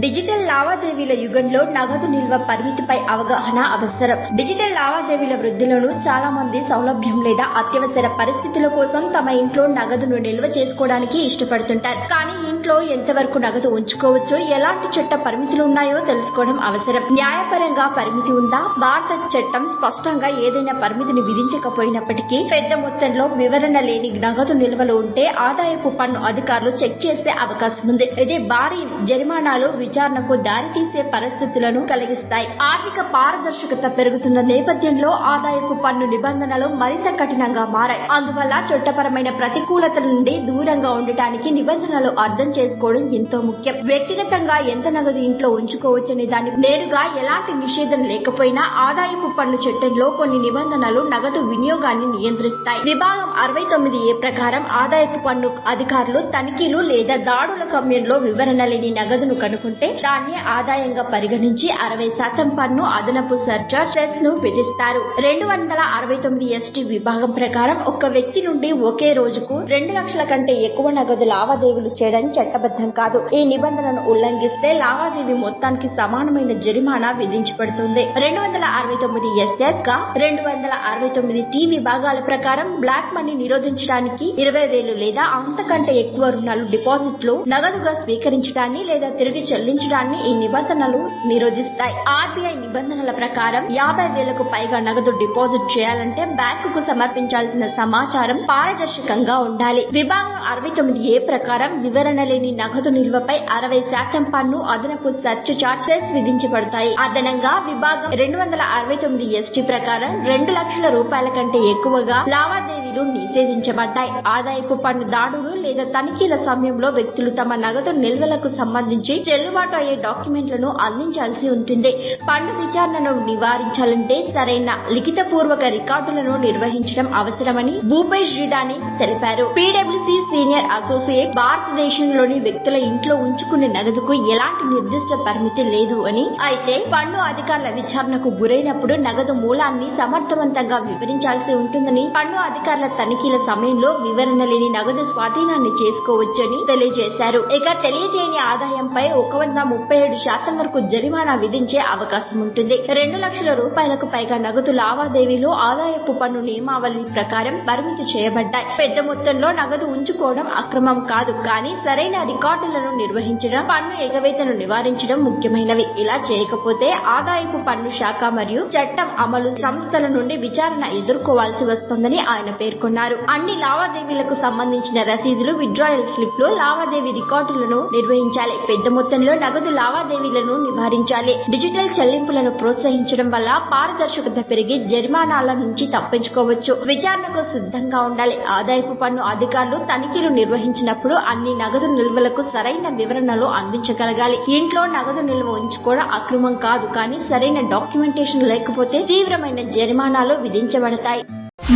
Digital లావాదేవీల యుగంలో నగదు నిల్వ పరిమితిపై అవగాహన అవసరం. డిజిటల్ లావాదేవీల వృద్ధులను చాలా మంది సౌలభ్యం లేదా అత్యవసర పరిస్థితుల కోసం తమ ఇంట్లో నగదును నిల్వ చేసుకోవడానికి ఇష్టపడుతుంటారు. కానీ ఇంట్లో ఎంతవరకు నగదు ఉంచుకోవచ్చో ఎలాంటి చట్ట పరిమితులు ఉన్నాయో తెలుసుకోవడం అవసరం. న్యాయపరంగా పరిమితి ఉందా? భారత చట్టం స్పష్టంగా ఏదైనా పరిమితిని విధించకపోయినప్పటికీ పెద్ద మొత్తంలో వివరణ లేని నగదు నిల్వలు ఉంటే ఆదాయపు పన్ను అధికారులు చెక్ చేసే అవకాశం ఉంది. ఇది భారీ జరిమానాలు విచారణకు దారితీసే పరిస్థితులను కలిగిస్తాయి. ఆర్థిక పారదర్శకత పెరుగుతున్న నేపథ్యంలో ఆదాయపు పన్ను నిబంధనలు మరింత కఠినంగా మారాయి. అందువల్ల చట్టపరమైన ప్రతికూలతల నుండి దూరంగా ఉండటానికి నిబంధనలు అర్థం చేసుకోవడం ఎంతో ముఖ్యం. వ్యక్తిగతంగా ఎంత నగదు ఇంట్లో ఉంచుకోవచ్చనే దాని నేరుగా ఎలాంటి నిషేధం లేకపోయినా ఆదాయపు పన్ను చట్టంలో కొన్ని నిబంధనలు నగదు వినియోగాన్ని నియంత్రిస్తాయి. విభాగం అరవై తొమ్మిది ఏ ప్రకారం ఆదాయపు పన్ను అధికారులు తనిఖీలు లేదా దాడుల సమయంలో వివరణ లేని నగదును కనుగొంటే దాన్ని ఆదాయంగా పరిగణించి అరవై శాతం పన్ను అదనపు సర్చార్జ్ సెస్ను విధిస్తారు. రెండు వందల అరవై తొమ్మిది ఎస్టీ విభాగం ప్రకారం ఒక వ్యక్తి నుండి ఒకే రోజుకు రెండు లక్షల కంటే ఎక్కువ నగదు లావాదేవీలు చేయడం చట్టబద్ధం కాదు. ఈ నిబంధనను ఉల్లంఘిస్తే లావాదేవీ మొత్తానికి సమానమైన జరిమానా విధించబడుతుంది. రెండు వందల అరవై తొమ్మిది ఎస్ఎస్గా రెండు వందల అరవై తొమ్మిది టీ విభాగాల ప్రకారం బ్లాక్ మనీ నిరోధించడానికి ఇరవై వేలు లేదా అంతకంటే ఎక్కువ రుణాలు డిపాజిట్లు నగదుగా స్వీకరించడాన్ని లేదా తిరిగి చెల్లించడాన్ని ఈ నిబంధనలు నిరోధిస్తాయి. ఆర్బీఐ నిబంధనల ప్రకారం యాభై వేలకు పైగా నగదు డిపాజిట్ చేయాలంటే బ్యాంకుకు సమర్పించాల్సిన సమాచారం పారదర్శకంగా ఉండాలి. విభాగం అరవై తొమ్మిది ఏ ప్రకారం వివరణ లేని నగదు నిల్వపై అరవై శాతం పన్ను అదనపు సర్చ్ చార్జెస్ విధించబడతాయి. అదనంగా విభాగం రెండు వందల అరవై తొమ్మిది ఎస్టీ ప్రకారం రెండు లక్షల రూపాయల కంటే ఎక్కువగా లావాదేవీలు నిషేధించబడ్డాయి. ఆదాయపు పన్ను దాడులు లేదా తనిఖీల సమయంలో వ్యక్తులు తమ నగదు నిల్వలకు సంబంధించి చెల్లు చెల్లుబాటు అయ్యే డాక్యుమెంట్లను అందించాల్సి ఉంటుంది. పన్ను విచారణను నివారించాలంటే సరైన లిఖితపూర్వక రికార్డులను నిర్వహించడం అవసరమని భూపేష్ జిడాని తెలిపారు. పీడబ్ల్యూసీ సీనియర్ అసోసియేట్ భారతదేశంలోని వ్యక్తుల ఇంట్లో ఉంచుకునే నగదుకు ఎలాంటి నిర్దిష్ట పరిమితి లేదు అని. అయితే పన్ను అధికారుల విచారణకు గురైనప్పుడు నగదు మూలాన్ని సమర్థవంతంగా వివరించాల్సి ఉంటుందని పన్ను అధికారుల తనిఖీల సమయంలో వివరణ లేని నగదు స్వాధీనాన్ని చేసుకోవచ్చని తెలియజేశారు. ఇక తెలియజేయని ఆదాయంపై ఒక వంద ముప్పై ఏడు శాతం వరకు జరిమానా విధించే అవకాశం ఉంటుంది. రెండు లక్షల రూపాయలకు పైగా నగదు లావాదేవీలు ఆదాయపు పన్ను నియమావళి ప్రకారం పరిమితి చేయబడ్డాయి. పెద్ద మొత్తంలో నగదు ఉంచుకోవడం అక్రమం కాదు కానీ సరైన రికార్డులను నిర్వహించడం పన్ను ఎగవేతను నివారించడం ముఖ్యమైనవి. ఇలా చేయకపోతే ఆదాయపు పన్ను శాఖ మరియు చట్టం అమలు సంస్థల నుండి విచారణ ఎదుర్కోవాల్సి వస్తుందని ఆయన పేర్కొన్నారు. అన్ని లావాదేవీలకు సంబంధించిన రసీదులు విడ్రాయల్ స్లిప్లో లావాదేవీ రికార్డులను నిర్వహించాలి. పెద్ద మొత్తంలో నగదు లావాదేవీలను నివారించాలి. డిజిటల్ చెల్లింపులను ప్రోత్సహించడం వల్ల పారదర్శకత పెరిగి జరిమానాల నుంచి తప్పించుకోవచ్చు. విచారణకు సిద్ధంగా ఉండాలి. ఆదాయపు పన్ను అధికారులు తనిఖీలు నిర్వహించినప్పుడు అన్ని నగదు నిల్వలకు సరైన వివరణలు అందించగలగాలి. ఇంట్లో నగదు నిల్వ ఉంచుకోవడం అక్రమం కాదు కానీ సరైన డాక్యుమెంటేషన్ లేకపోతే తీవ్రమైన జరిమానాలు విధించబడతాయి.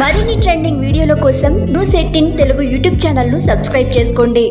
మరిన్ని ట్రెండింగ్ వీడియోల కోసం న్యూస్ ఎయిటీన్ తెలుగు యూట్యూబ్ ఛానల్ను సబ్స్క్రైబ్ చేసుకోండి.